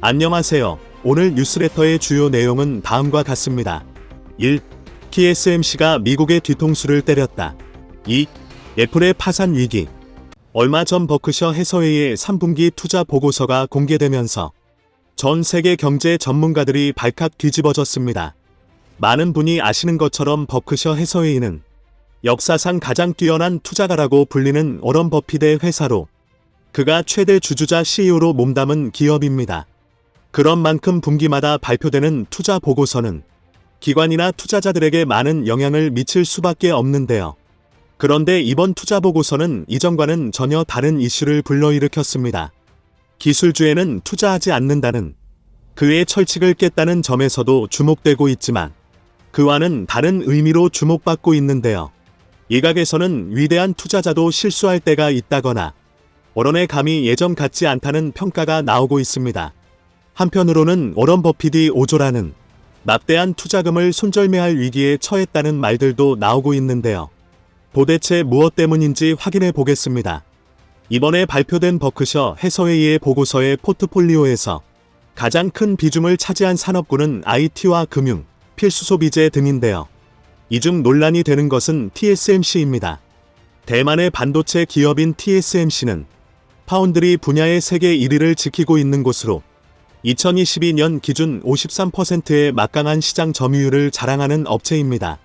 안녕하세요. 오늘 뉴스레터의 주요 내용은 다음과 같습니다. 1. TSMC가 미국의 뒤통수를 때렸다. 2. 애플의 파산 위기. 얼마 전 버크셔 해서웨이의 3분기 투자 보고서가 공개되면서 전 세계 경제 전문가들이 발칵 뒤집어졌습니다. 많은 분이 아시는 것처럼 버크셔 해서웨이는 역사상 가장 뛰어난 투자가라고 불리는 워런 버핏의 회사로 그가 최대 주주자 CEO로 몸담은 기업입니다. 그런 만큼 분기마다 발표되는 투자 보고서는 기관이나 투자자들에게 많은 영향을 미칠 수밖에 없는데요. 그런데 이번 투자 보고서는 이전과는 전혀 다른 이슈를 불러일으켰습니다. 기술주에는 투자하지 않는다는 그의 철칙을 깼다는 점에서도 주목되고 있지만 그와는 다른 의미로 주목받고 있는데요. 일각에서는 위대한 투자자도 실수할 때가 있다거나 워런의 감이 예전 같지 않다는 평가가 나오고 있습니다. 한편으로는 워런 버핏이 오조라는 납대한 투자금을 손절매할 위기에 처했다는 말들도 나오고 있는데요. 도대체 무엇 때문인지 확인해 보겠습니다. 이번에 발표된 버크셔 해서웨이의 보고서의 포트폴리오에서 가장 큰 비중을 차지한 산업군은 IT와 금융, 필수 소비재 등인데요. 이 중 논란이 되는 것은 TSMC입니다. 대만의 반도체 기업인 TSMC는 파운드리 분야의 세계 1위를 지키고 있는 곳으로 2022년 기준 53%의 막강한 시장 점유율을 자랑하는 업체입니다.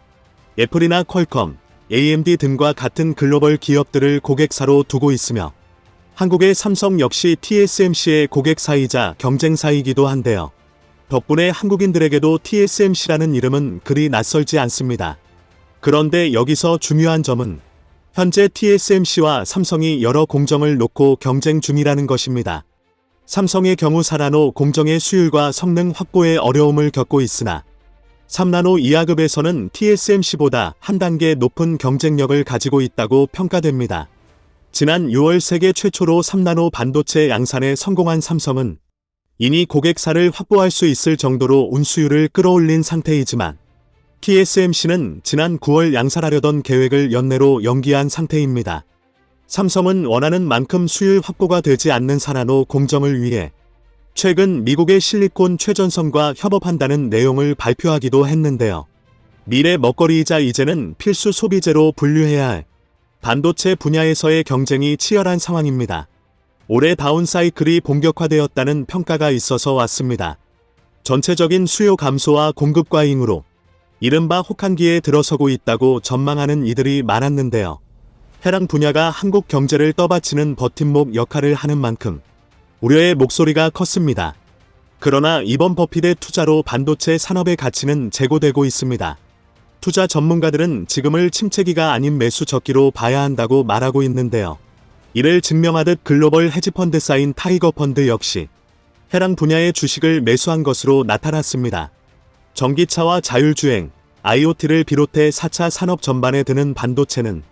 애플이나 퀄컴, AMD 등과 같은 글로벌 기업들을 고객사로 두고 있으며 한국의 삼성 역시 TSMC의 고객사이자 경쟁사이기도 한데요. 덕분에 한국인들에게도 TSMC라는 이름은 그리 낯설지 않습니다. 그런데 여기서 중요한 점은 현재 TSMC와 삼성이 여러 공정을 놓고 경쟁 중이라는 것입니다. 삼성의 경우 4나노 공정의 수율과 성능 확보에 어려움을 겪고 있으나 3나노 이하급에서는 TSMC보다 한 단계 높은 경쟁력을 가지고 있다고 평가됩니다. 지난 6월 세계 최초로 3나노 반도체 양산에 성공한 삼성은 이미 고객사를 확보할 수 있을 정도로 운수율을 끌어올린 상태이지만 TSMC는 지난 9월 양산하려던 계획을 연내로 연기한 상태입니다. 삼성은 원하는 만큼 수율 확보가 되지 않는 산화노 공정을 위해 최근 미국의 실리콘 최전선과 협업한다는 내용을 발표하기도 했는데요. 미래 먹거리이자 이제는 필수 소비재로 분류해야 할 반도체 분야에서의 경쟁이 치열한 상황입니다. 올해 다운 사이클이 본격화되었다는 평가가 있어서 왔습니다. 전체적인 수요 감소와 공급 과잉으로 이른바 혹한기에 들어서고 있다고 전망하는 이들이 많았는데요. 해당 분야가 한국 경제를 떠받치는 버팀목 역할을 하는 만큼 우려의 목소리가 컸습니다. 그러나 이번 버핏의 투자로 반도체 산업의 가치는 재고되고 있습니다. 투자 전문가들은 지금을 침체기가 아닌 매수 적기로 봐야 한다고 말하고 있는데요. 이를 증명하듯 글로벌 헤지펀드 사인 타이거 펀드 역시 해당 분야의 주식을 매수한 것으로 나타났습니다. 전기차와 자율주행, IoT를 비롯해 4차 산업 전반에 드는 반도체는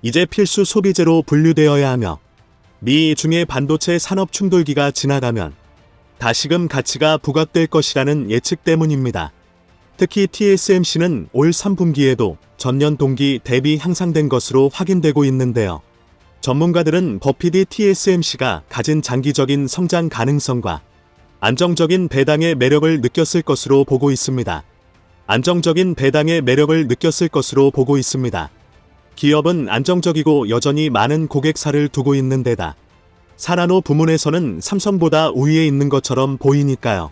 이제 필수 소비재로 분류되어야 하며 미 중의 반도체 산업 충돌기가 지나가면 다시금 가치가 부각될 것이라는 예측 때문입니다. 특히 TSMC는 올 3분기에도 전년 동기 대비 향상된 것으로 확인되고 있는데요. 전문가들은 버핏이 TSMC가 가진 장기적인 성장 가능성과 안정적인 배당의 매력을 느꼈을 것으로 보고 있습니다. 안정적인 배당의 매력을 느꼈을 것으로 보고 있습니다. 기업은 안정적이고 여전히 많은 고객사를 두고 있는 데다 사나노 부문에서는 삼성보다 우위에 있는 것처럼 보이니까요.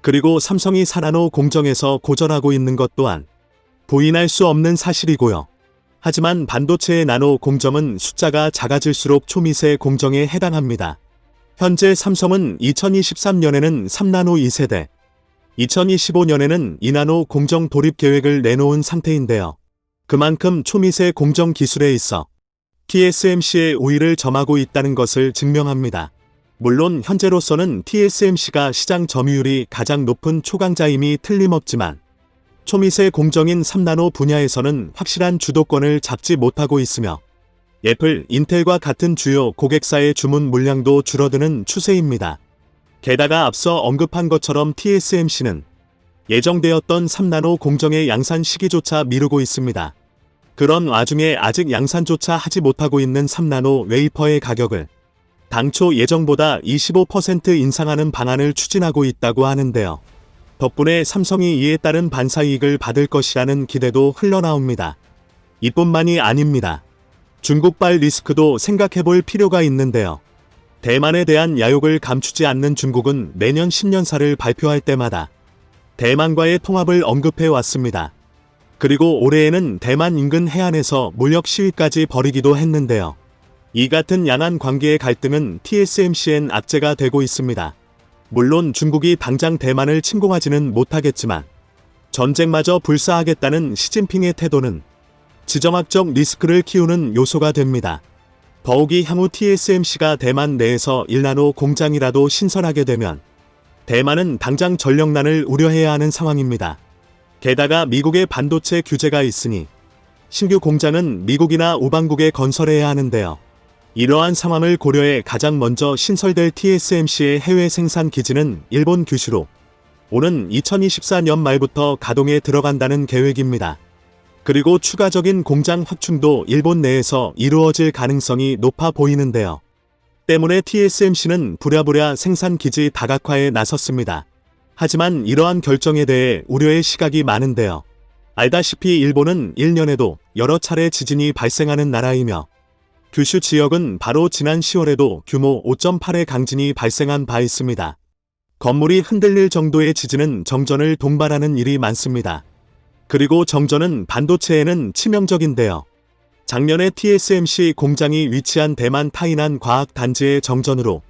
그리고 삼성이 사나노 공정에서 고전하고 있는 것 또한 부인할 수 없는 사실이고요. 하지만 반도체의 나노 공정은 숫자가 작아질수록 초미세 공정에 해당합니다. 현재 삼성은 2023년에는 3나노 2세대, 2025년에는 2나노 공정 돌입 계획을 내놓은 상태인데요. 그만큼 초미세 공정 기술에 있어 TSMC의 우위를 점하고 있다는 것을 증명합니다. 물론 현재로서는 TSMC가 시장 점유율이 가장 높은 초강자임이 틀림없지만 초미세 공정인 3나노 분야에서는 확실한 주도권을 잡지 못하고 있으며 애플, 인텔과 같은 주요 고객사의 주문 물량도 줄어드는 추세입니다. 게다가 앞서 언급한 것처럼 TSMC는 예정되었던 3나노 공정의 양산 시기조차 미루고 있습니다. 그런 와중에 아직 양산조차 하지 못하고 있는 3나노 웨이퍼의 가격을 당초 예정보다 25% 인상하는 방안을 추진하고 있다고 하는데요. 덕분에 삼성이 이에 따른 반사이익을 받을 것이라는 기대도 흘러나옵니다. 이뿐만이 아닙니다. 중국발 리스크도 생각해 볼 필요가 있는데요. 대만에 대한 야욕을 감추지 않는 중국은 매년 10년사를 발표할 때마다 대만과의 통합을 언급해 왔습니다. 그리고 올해에는 대만 인근 해안에서 무력 시위까지 벌이기도 했는데요. 이 같은 양안 관계의 갈등은 TSMC엔 악재가 되고 있습니다. 물론 중국이 당장 대만을 침공하지는 못하겠지만 전쟁마저 불사하겠다는 시진핑의 태도는 지정학적 리스크를 키우는 요소가 됩니다. 더욱이 향후 TSMC가 대만 내에서 일나노 공장이라도 신설하게 되면 대만은 당장 전력난을 우려해야 하는 상황입니다. 게다가 미국의 반도체 규제가 있으니 신규 공장은 미국이나 우방국에 건설해야 하는데요. 이러한 상황을 고려해 가장 먼저 신설될 TSMC의 해외 생산 기지는 일본 규슈로 오는 2024년 말부터 가동에 들어간다는 계획입니다. 그리고 추가적인 공장 확충도 일본 내에서 이루어질 가능성이 높아 보이는데요. 때문에 TSMC는 부랴부랴 생산 기지 다각화에 나섰습니다. 하지만 이러한 결정에 대해 우려의 시각이 많은데요. 알다시피 일본은 1년에도 여러 차례 지진이 발생하는 나라이며 규슈 지역은 바로 지난 10월에도 규모 5.8의 강진이 발생한 바 있습니다. 건물이 흔들릴 정도의 지진은 정전을 동반하는 일이 많습니다. 그리고 정전은 반도체에는 치명적인데요. 작년에 TSMC 공장이 위치한 대만 타이난 과학 단지의 정전으로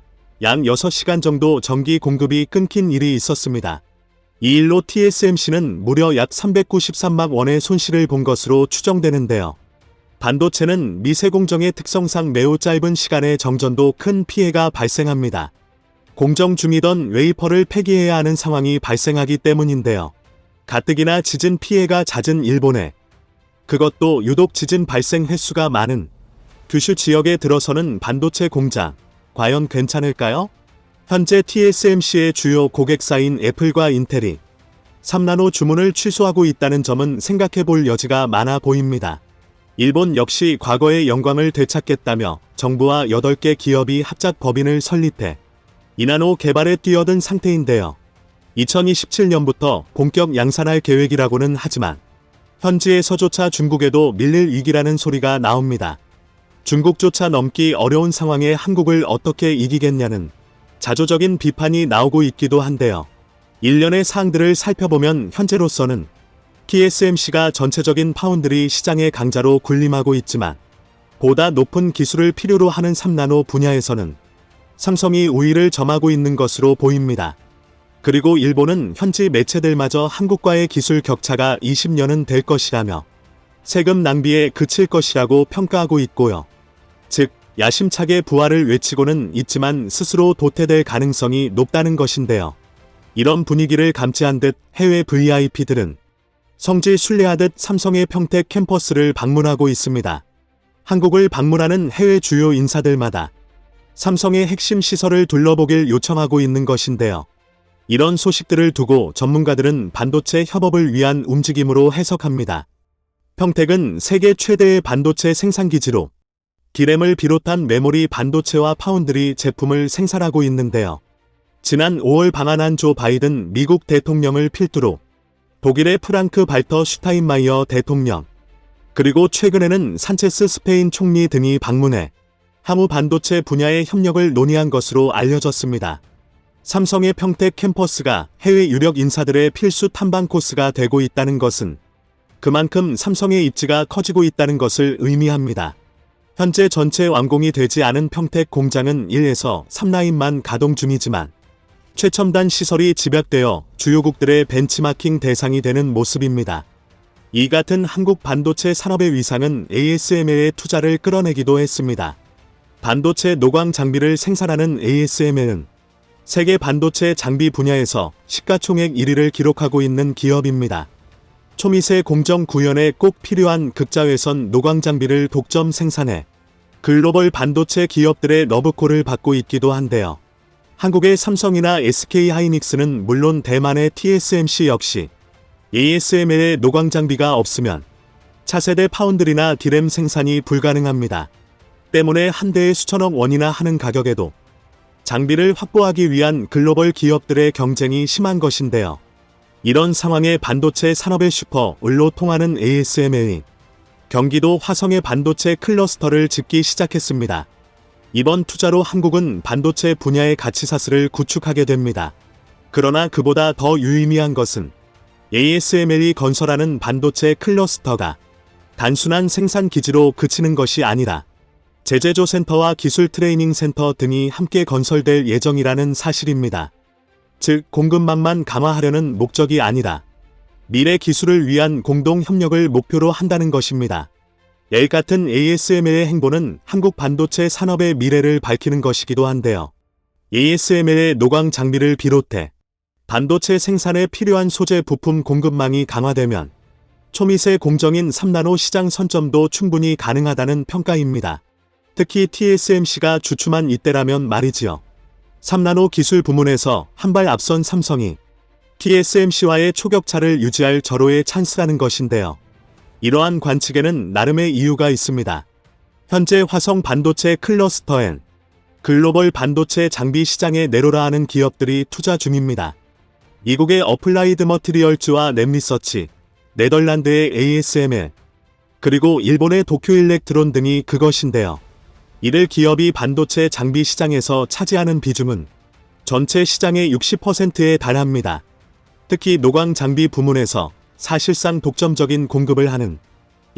약 6시간 정도 전기 공급이 끊긴 일이 있었습니다. 이 일로 TSMC는 무려 약 393만 원의 손실을 본 것으로 추정되는데요. 반도체는 미세 공정의 특성상 매우 짧은 시간에 정전도 큰 피해가 발생합니다. 공정 중이던 웨이퍼를 폐기해야 하는 상황이 발생하기 때문인데요. 가뜩이나 지진 피해가 잦은 일본에 그것도 유독 지진 발생 횟수가 많은 규슈 지역에 들어서는 반도체 공장 과연 괜찮을까요? 현재 TSMC의 주요 고객사인 애플과 인텔이 3나노 주문을 취소하고 있다는 점은 생각해 볼 여지가 많아 보입니다. 일본 역시 과거의 영광을 되찾겠다며 정부와 8개 기업이 합작 법인을 설립해 이나노 개발에 뛰어든 상태인데요. 2027년부터 본격 양산할 계획이라고는 하지만 현지에서조차 중국에도 밀릴 위기라는 소리가 나옵니다. 중국조차 넘기 어려운 상황에 한국을 어떻게 이기겠냐는 자조적인 비판이 나오고 있기도 한데요. 일련의 사항들을 살펴보면 현재로서는 TSMC가 전체적인 파운드리 시장의 강자로 군림하고 있지만 보다 높은 기술을 필요로 하는 3나노 분야에서는 삼성이 우위를 점하고 있는 것으로 보입니다. 그리고 일본은 현지 매체들마저 한국과의 기술 격차가 20년은 될 것이라며 세금 낭비에 그칠 것이라고 평가하고 있고요. 즉, 야심차게 부활을 외치고는 있지만 스스로 도태될 가능성이 높다는 것인데요. 이런 분위기를 감지한 듯 해외 VIP들은 성지 순례하듯 삼성의 평택 캠퍼스를 방문하고 있습니다. 한국을 방문하는 해외 주요 인사들마다 삼성의 핵심 시설을 둘러보길 요청하고 있는 것인데요. 이런 소식들을 두고 전문가들은 반도체 협업을 위한 움직임으로 해석합니다. 평택은 세계 최대의 반도체 생산기지로 디램을 비롯한 메모리 반도체와 파운드리 제품을 생산하고 있는데요. 지난 5월 방한한 조 바이든 미국 대통령을 필두로 독일의 프랑크 발터 슈타인마이어 대통령, 그리고 최근에는 산체스 스페인 총리 등이 방문해 향후 반도체 분야의 협력을 논의한 것으로 알려졌습니다. 삼성의 평택 캠퍼스가 해외 유력 인사들의 필수 탐방 코스가 되고 있다는 것은 그만큼 삼성의 입지가 커지고 있다는 것을 의미합니다. 현재 전체 완공이 되지 않은 평택 공장은 1에서 3라인만 가동 중이지만 최첨단 시설이 집약되어 주요국들의 벤치마킹 대상이 되는 모습입니다. 이 같은 한국 반도체 산업의 위상은 ASML의 투자를 끌어내기도 했습니다. 반도체 노광 장비를 생산하는 ASML은 세계 반도체 장비 분야에서 시가총액 1위를 기록하고 있는 기업입니다. 초미세 공정 구현에 꼭 필요한 극자외선 노광 장비를 독점 생산해 글로벌 반도체 기업들의 러브콜을 받고 있기도 한데요. 한국의 삼성이나 SK 하이닉스는 물론 대만의 TSMC 역시 ASML의 노광 장비가 없으면 차세대 파운드리나 디램 생산이 불가능합니다. 때문에 한 대에 수천억 원이나 하는 가격에도 장비를 확보하기 위한 글로벌 기업들의 경쟁이 심한 것인데요. 이런 상황에 반도체 산업의 슈퍼,을로 통하는 ASML이 경기도 화성의 반도체 클러스터를 짓기 시작했습니다. 이번 투자로 한국은 반도체 분야의 가치사슬을 구축하게 됩니다. 그러나 그보다 더 유의미한 것은 ASML이 건설하는 반도체 클러스터가 단순한 생산 기지로 그치는 것이 아니라 제재조 센터와 기술 트레이닝 센터 등이 함께 건설될 예정이라는 사실입니다. 즉, 공급망만 강화하려는 목적이 아니라 미래 기술을 위한 공동 협력을 목표로 한다는 것입니다. L 같은 ASML의 행보는 한국 반도체 산업의 미래를 밝히는 것이기도 한데요. ASML의 노광 장비를 비롯해 반도체 생산에 필요한 소재 부품 공급망이 강화되면 초미세 공정인 3나노 시장 선점도 충분히 가능하다는 평가입니다. 특히 TSMC가 주춤한 이때라면 말이지요. 3나노 기술 부문에서 한 발 앞선 삼성이 TSMC와의 초격차를 유지할 절호의 찬스라는 것인데요. 이러한 관측에는 나름의 이유가 있습니다. 현재 화성 반도체 클러스터엔 글로벌 반도체 장비 시장에 내로라 하는 기업들이 투자 중입니다. 미국의 어플라이드 머티리얼즈와 넷리서치, 네덜란드의 ASML, 그리고 일본의 도쿄 일렉트론 등이 그것인데요. 이들 기업이 반도체 장비 시장에서 차지하는 비중은 전체 시장의 60%에 달합니다. 특히 노광 장비 부문에서 사실상 독점적인 공급을 하는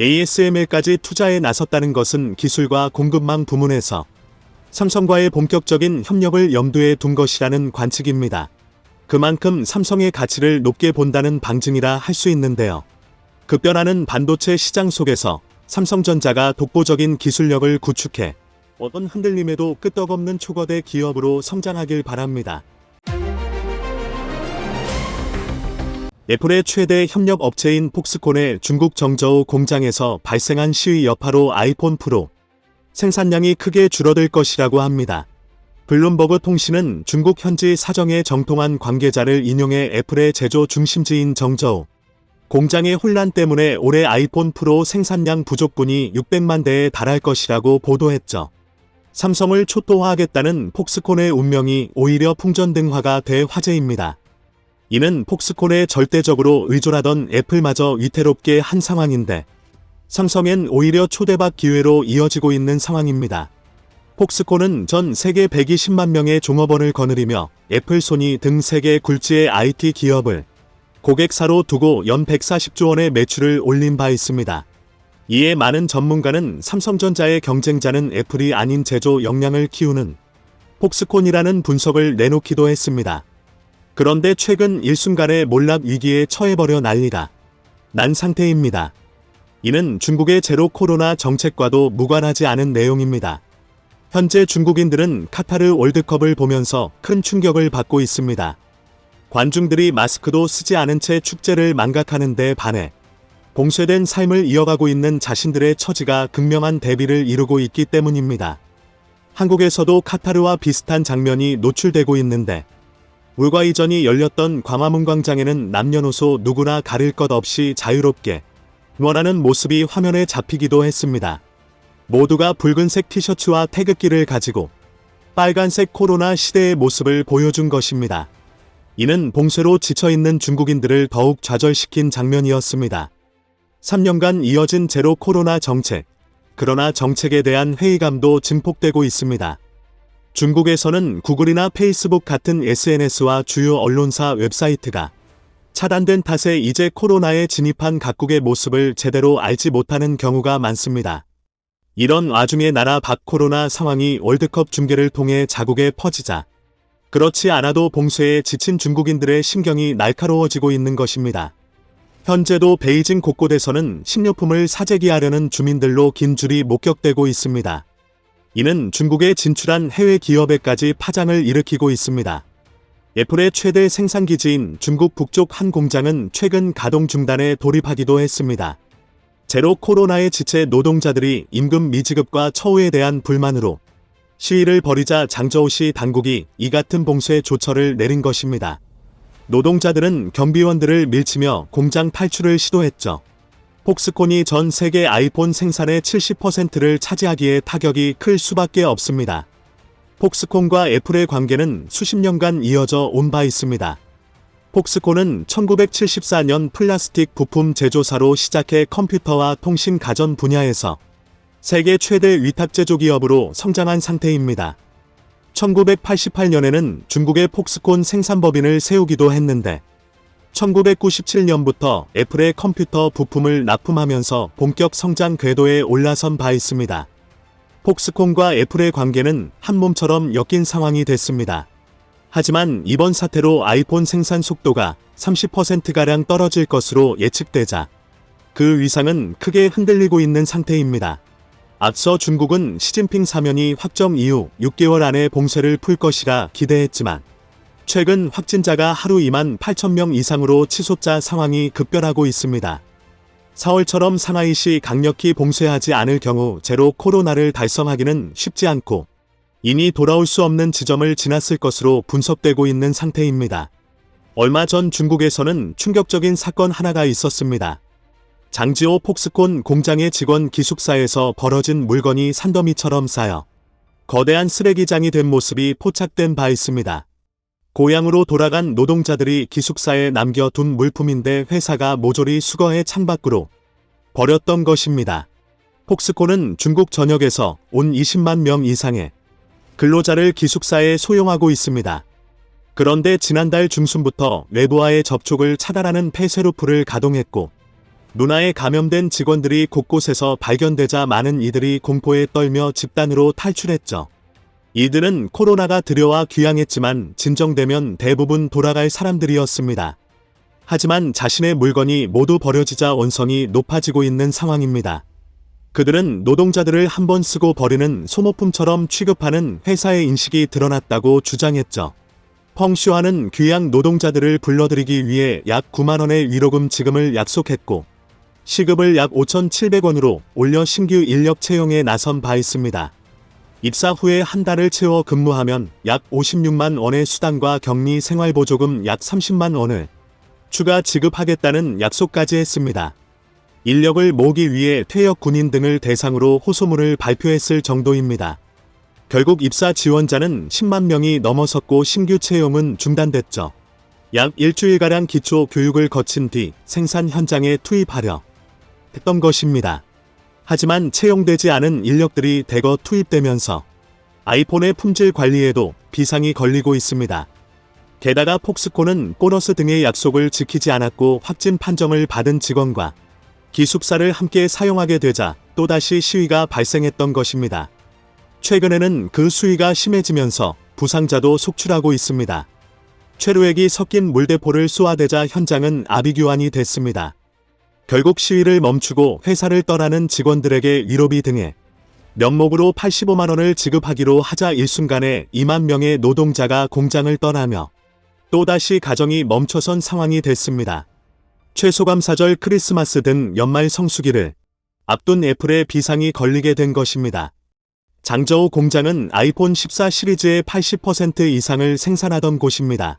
ASML까지 투자에 나섰다는 것은 기술과 공급망 부문에서 삼성과의 본격적인 협력을 염두에 둔 것이라는 관측입니다. 그만큼 삼성의 가치를 높게 본다는 방증이라 할 수 있는데요. 급변하는 반도체 시장 속에서 삼성전자가 독보적인 기술력을 구축해 어떤 흔들림에도 끄떡없는 초거대 기업으로 성장하길 바랍니다. 애플의 최대 협력 업체인 폭스콘의 중국 정저우 공장에서 발생한 시위 여파로 아이폰 프로 생산량이 크게 줄어들 것이라고 합니다. 블룸버그 통신은 중국 현지 사정에 정통한 관계자를 인용해 애플의 제조 중심지인 정저우 공장의 혼란 때문에 올해 아이폰 프로 생산량 부족분이 600만 대에 달할 것이라고 보도했죠. 삼성을 초토화하겠다는 폭스콘의 운명이 오히려 풍전등화가 돼 화제입니다. 이는 폭스콘에 절대적으로 의존하던 애플마저 위태롭게 한 상황인데 삼성엔 오히려 초대박 기회로 이어지고 있는 상황입니다. 폭스콘은 전 세계 120만 명의 종업원을 거느리며 애플, 소니 등 세계 굴지의 IT 기업을 고객사로 두고 연 140조 원의 매출을 올린 바 있습니다. 이에 많은 전문가는 삼성전자의 경쟁자는 애플이 아닌 제조 역량을 키우는 폭스콘이라는 분석을 내놓기도 했습니다. 그런데 최근 일순간에 몰락 위기에 처해버려 난리가 난 상태입니다. 이는 중국의 제로 코로나 정책과도 무관하지 않은 내용입니다. 현재 중국인들은 카타르 월드컵을 보면서 큰 충격을 받고 있습니다. 관중들이 마스크도 쓰지 않은 채 축제를 망각하는 데 반해 봉쇄된 삶을 이어가고 있는 자신들의 처지가 극명한 대비를 이루고 있기 때문입니다. 한국에서도 카타르와 비슷한 장면이 노출되고 있는데 물과 이전이 열렸던 광화문 광장에는 남녀노소 누구나 가릴 것 없이 자유롭게 원하는 모습이 화면에 잡히기도 했습니다. 모두가 붉은색 티셔츠와 태극기를 가지고 빨간색 코로나 시대의 모습을 보여준 것입니다. 이는 봉쇄로 지쳐있는 중국인들을 더욱 좌절시킨 장면이었습니다. 3년간 이어진 제로 코로나 정책, 그러나 정책에 대한 회의감도 증폭되고 있습니다. 중국에서는 구글이나 페이스북 같은 SNS와 주요 언론사 웹사이트가 차단된 탓에 이제 코로나에 진입한 각국의 모습을 제대로 알지 못하는 경우가 많습니다. 이런 와중에 나라 밖 코로나 상황이 월드컵 중계를 통해 자국에 퍼지자 그렇지 않아도 봉쇄에 지친 중국인들의 심경이 날카로워지고 있는 것입니다. 현재도 베이징 곳곳에서는 식료품을 사재기하려는 주민들로 긴 줄이 목격되고 있습니다. 이는 중국에 진출한 해외 기업에까지 파장을 일으키고 있습니다. 애플의 최대 생산기지인 중국 북쪽 한 공장은 최근 가동 중단에 돌입하기도 했습니다. 제로 코로나의 지체 노동자들이 임금 미지급과 처우에 대한 불만으로 시위를 벌이자 장저우시 당국이 이 같은 봉쇄 조처를 내린 것입니다. 노동자들은 경비원들을 밀치며 공장 탈출을 시도했죠. 폭스콘이 전 세계 아이폰 생산의 70%를 차지하기에 타격이 클 수밖에 없습니다. 폭스콘과 애플의 관계는 수십 년간 이어져 온 바 있습니다. 폭스콘은 1974년 플라스틱 부품 제조사로 시작해 컴퓨터와 통신 가전 분야에서 세계 최대 위탁 제조 기업으로 성장한 상태입니다. 1988년에는 중국의 폭스콘 생산법인을 세우기도 했는데 1997년부터 애플의 컴퓨터 부품을 납품하면서 본격 성장 궤도에 올라선 바 있습니다. 폭스콘과 애플의 관계는 한 몸처럼 엮인 상황이 됐습니다. 하지만 이번 사태로 아이폰 생산 속도가 30%가량 떨어질 것으로 예측되자 그 위상은 크게 흔들리고 있는 상태입니다. 앞서 중국은 시진핑 사면이 확정 이후 6개월 안에 봉쇄를 풀 것이라 기대했지만 최근 확진자가 하루 2만 8천 명 이상으로 치솟자 상황이 급변하고 있습니다. 4월처럼 상하이시 강력히 봉쇄하지 않을 경우 제로 코로나를 달성하기는 쉽지 않고 이니 돌아올 수 없는 지점을 지났을 것으로 분석되고 있는 상태입니다. 얼마 전 중국에서는 충격적인 사건 하나가 있었습니다. 장지호 폭스콘 공장의 직원 기숙사에서 벌어진 물건이 산더미처럼 쌓여 거대한 쓰레기장이 된 모습이 포착된 바 있습니다. 고향으로 돌아간 노동자들이 기숙사에 남겨둔 물품인데 회사가 모조리 수거해 창밖으로 버렸던 것입니다. 폭스콘은 중국 전역에서 온 20만 명 이상의 근로자를 기숙사에 소용하고 있습니다. 그런데 지난달 중순부터 외부와의 접촉을 차단하는 폐쇄루프를 가동했고 누나에 감염된 직원들이 곳곳에서 발견되자 많은 이들이 공포에 떨며 집단으로 탈출했죠. 이들은 코로나가 들여와 귀향했지만 진정되면 대부분 돌아갈 사람들이었습니다. 하지만 자신의 물건이 모두 버려지자 원성이 높아지고 있는 상황입니다. 그들은 노동자들을 한 번 쓰고 버리는 소모품처럼 취급하는 회사의 인식이 드러났다고 주장했죠. 펑슈아는 귀양 노동자들을 불러들이기 위해 약 9만원의 위로금 지급을 약속했고, 시급을 약 5,700원으로 올려 신규 인력 채용에 나선 바 있습니다. 입사 후에 한 달을 채워 근무하면 약 56만 원의 수당과 격리 생활보조금 약 30만 원을 추가 지급하겠다는 약속까지 했습니다. 인력을 모으기 위해 퇴역 군인 등을 대상으로 호소문을 발표했을 정도입니다. 결국 입사 지원자는 10만 명이 넘어섰고 신규 채용은 중단됐죠. 약 일주일가량 기초 교육을 거친 뒤 생산 현장에 투입하려 했던 것입니다. 하지만 채용되지 않은 인력들이 대거 투입되면서 아이폰의 품질 관리에도 비상이 걸리고 있습니다. 게다가 폭스콘은 보너스 등의 약속을 지키지 않았고 확진 판정을 받은 직원과 기숙사를 함께 사용하게 되자 또다시 시위가 발생했던 것입니다. 최근에는 그 수위가 심해지면서 부상자도 속출하고 있습니다. 최루액이 섞인 물대포를 쏘아대자 현장은 아비규환이 됐습니다. 결국 시위를 멈추고 회사를 떠나는 직원들에게 위로비 등의 명목으로 85만 원을 지급하기로 하자 일순간에 2만 명의 노동자가 공장을 떠나며 또다시 가정이 멈춰선 상황이 됐습니다. 최소감사절 크리스마스 등 연말 성수기를 앞둔 애플의 비상이 걸리게 된 것입니다. 장저우 공장은 아이폰 14 시리즈의 80% 이상을 생산하던 곳입니다.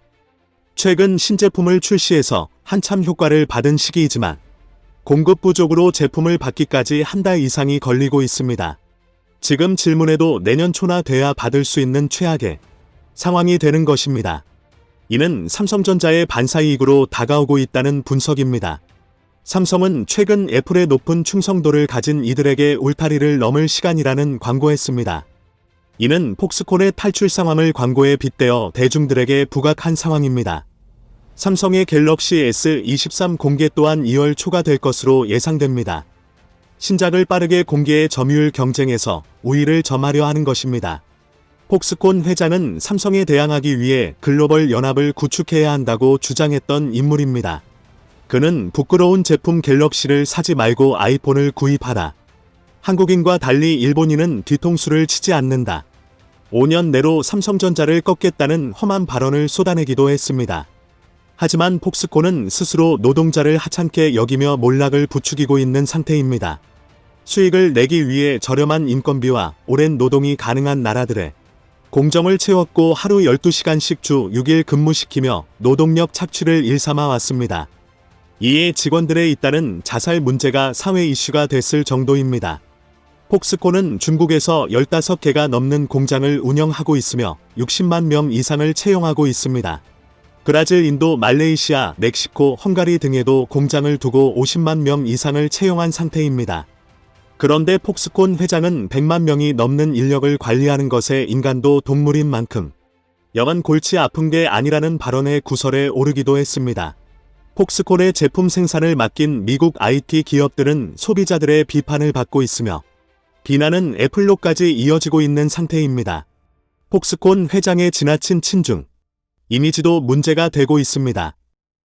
최근 신제품을 출시해서 한참 효과를 받은 시기이지만 공급 부족으로 제품을 받기까지 한 달 이상이 걸리고 있습니다. 지금 질문에도 내년 초나 돼야 받을 수 있는 최악의 상황이 되는 것입니다. 이는 삼성전자의 반사이익으로 다가오고 있다는 분석입니다. 삼성은 최근 애플의 높은 충성도를 가진 이들에게 울타리를 넘을 시간이라는 광고했습니다. 이는 폭스콘의 탈출 상황을 광고에 빗대어 대중들에게 부각한 상황입니다. 삼성의 갤럭시 S23 공개 또한 2월 초가 될 것으로 예상됩니다. 신작을 빠르게 공개해 점유율 경쟁에서 우위를 점하려 하는 것입니다. 폭스콘 회장은 삼성에 대항하기 위해 글로벌 연합을 구축해야 한다고 주장했던 인물입니다. 그는 부끄러운 제품 갤럭시를 사지 말고 아이폰을 구입하라. 한국인과 달리 일본인은 뒤통수를 치지 않는다. 5년 내로 삼성전자를 꺾겠다는 험한 발언을 쏟아내기도 했습니다. 하지만 폭스콘은 스스로 노동자를 하찮게 여기며 몰락을 부추기고 있는 상태입니다. 수익을 내기 위해 저렴한 인건비와 오랜 노동이 가능한 나라들의 공정을 채웠고 하루 12시간씩 주 6일 근무시키며 노동력 착취를 일삼아 왔습니다. 이에 직원들의 잇따른 자살 문제가 사회 이슈가 됐을 정도입니다. 폭스콘은 중국에서 15개가 넘는 공장을 운영하고 있으며 60만 명 이상을 채용하고 있습니다. 브라질, 인도, 말레이시아, 멕시코, 헝가리 등에도 공장을 두고 50만 명 이상을 채용한 상태입니다. 그런데 폭스콘 회장은 100만 명이 넘는 인력을 관리하는 것에 인간도 동물인 만큼 여간 골치 아픈 게 아니라는 발언에 구설에 오르기도 했습니다. 폭스콘의 제품 생산을 맡긴 미국 IT 기업들은 소비자들의 비판을 받고 있으며 비난은 애플로까지 이어지고 있는 상태입니다. 폭스콘 회장의 지나친 친중, 이미지도 문제가 되고 있습니다.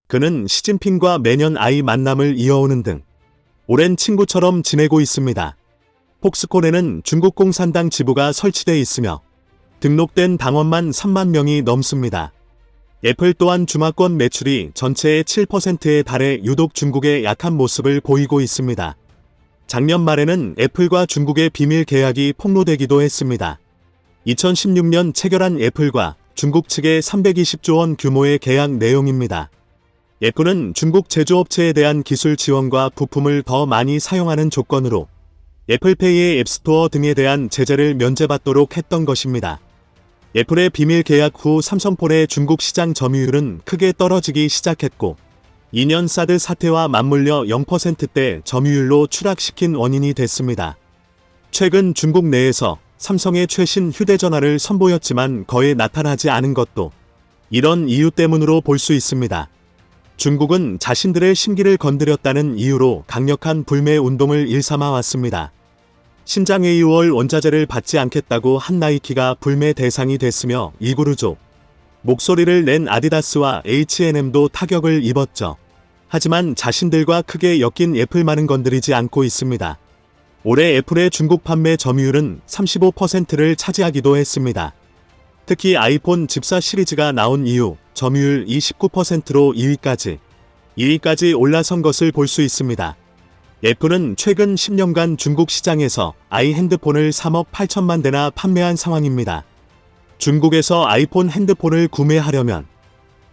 그는 시진핑과 매년 아이 만남을 이어오는 등 오랜 친구처럼 지내고 있습니다. 폭스콘에는 중국 공산당 지부가 설치돼 있으며 등록된 당원만 3만 명이 넘습니다. 애플 또한 주마권 매출이 전체의 7%에 달해 유독 중국의 약한 모습을 보이고 있습니다. 작년 말에는 애플과 중국의 비밀 계약이 폭로되기도 했습니다. 2016년 체결한 애플과 중국 측의 320조 원 규모의 계약 내용입니다. 애플은 중국 제조업체에 대한 기술 지원과 부품을 더 많이 사용하는 조건으로 애플페이의 앱스토어 등에 대한 제재를 면제받도록 했던 것입니다. 애플의 비밀 계약 후 삼성폰의 중국 시장 점유율은 크게 떨어지기 시작했고 2년 사드 사태와 맞물려 0%대 점유율로 추락시킨 원인이 됐습니다. 최근 중국 내에서 삼성의 최신 휴대전화를 선보였지만 거의 나타나지 않은 것도 이런 이유 때문으로 볼 수 있습니다. 중국은 자신들의 심기를 건드렸다는 이유로 강력한 불매 운동을 일삼아 왔습니다. 신장 AU월 원자재를 받지 않겠다고 한 나이키가 불매 대상이 됐으며 이구르족 목소리를 낸 아디다스와 H&M도 타격을 입었죠. 하지만 자신들과 크게 엮인 애플만은 건드리지 않고 있습니다. 올해 애플의 중국 판매 점유율은 35%를 차지하기도 했습니다. 특히 아이폰 집사 시리즈가 나온 이후 점유율 29%로 2위까지 2위까지 올라선 것을 볼 수 있습니다. 애플은 최근 10년간 중국 시장에서 아이 핸드폰을 3억 8천만 대나 판매한 상황입니다. 중국에서 아이폰 핸드폰을 구매하려면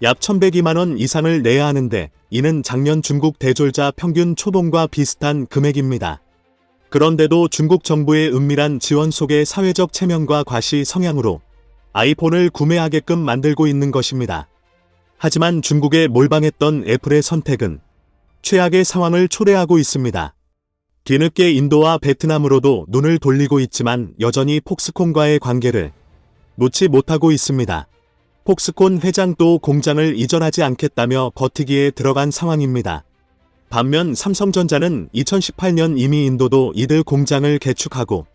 약 1102만 원 이상을 내야 하는데 이는 작년 중국 대졸자 평균 초봉과 비슷한 금액입니다. 그런데도 중국 정부의 은밀한 지원 속의 사회적 체면과 과시 성향으로 아이폰을 구매하게끔 만들고 있는 것입니다. 하지만 중국에 몰방했던 애플의 선택은 최악의 상황을 초래하고 있습니다. 뒤늦게 인도와 베트남으로도 눈을 돌리고 있지만 여전히 폭스콘과의 관계를 놓지 못하고 있습니다. 폭스콘 회장도 공장을 이전하지 않겠다며 버티기에 들어간 상황입니다. 반면 삼성전자는 2018년 이미 인도도 이들 공장을 개축하고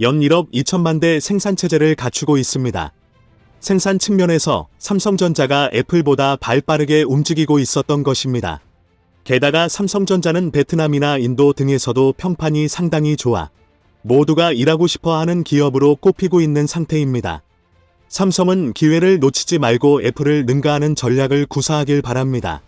연 1억 2천만 대 생산체제를 갖추고 있습니다. 생산 측면에서 삼성전자가 애플보다 발 빠르게 움직이고 있었던 것입니다. 게다가 삼성전자는 베트남이나 인도 등에서도 평판이 상당히 좋아 모두가 일하고 싶어 하는 기업으로 꼽히고 있는 상태입니다. 삼성은 기회를 놓치지 말고 애플을 능가하는 전략을 구사하길 바랍니다.